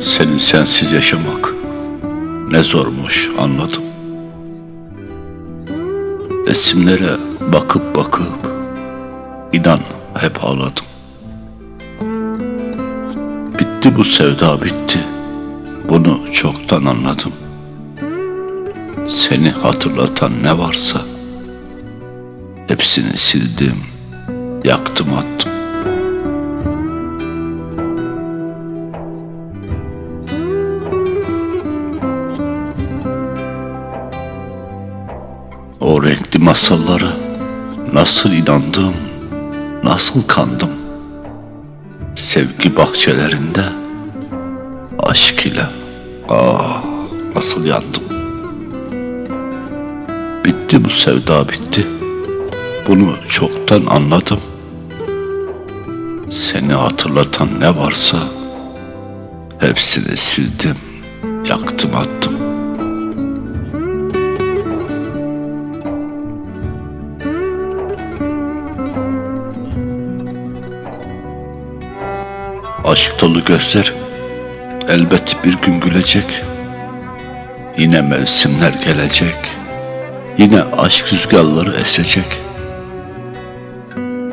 Seni sensiz yaşamak ne zormuş anladım. Resimlere bakıp bakıp inan hep ağladım. Bitti bu sevda bitti. Bunu çoktan anladım. Seni hatırlatan ne varsa hepsini sildim, yaktım attım. O renkli masallara nasıl inandım, nasıl kandım. Sevgi bahçelerinde aşk ile ah nasıl yandım. Bitti bu sevda bitti. Bunu çoktan anladım. Seni hatırlatan ne varsa hepsini sildim, yaktım attım. Aşk dolu gözler elbet bir gün gülecek. Yine mevsimler gelecek. Yine aşk rüzgarları esecek.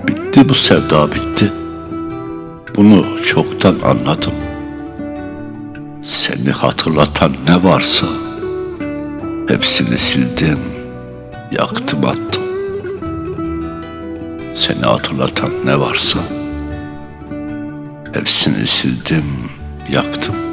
Bitti bu sevda bitti. Bunu çoktan anladım. Seni hatırlatan ne varsa hepsini sildim, yaktım attım. Seni hatırlatan ne varsa hepsini sildim, yaktım.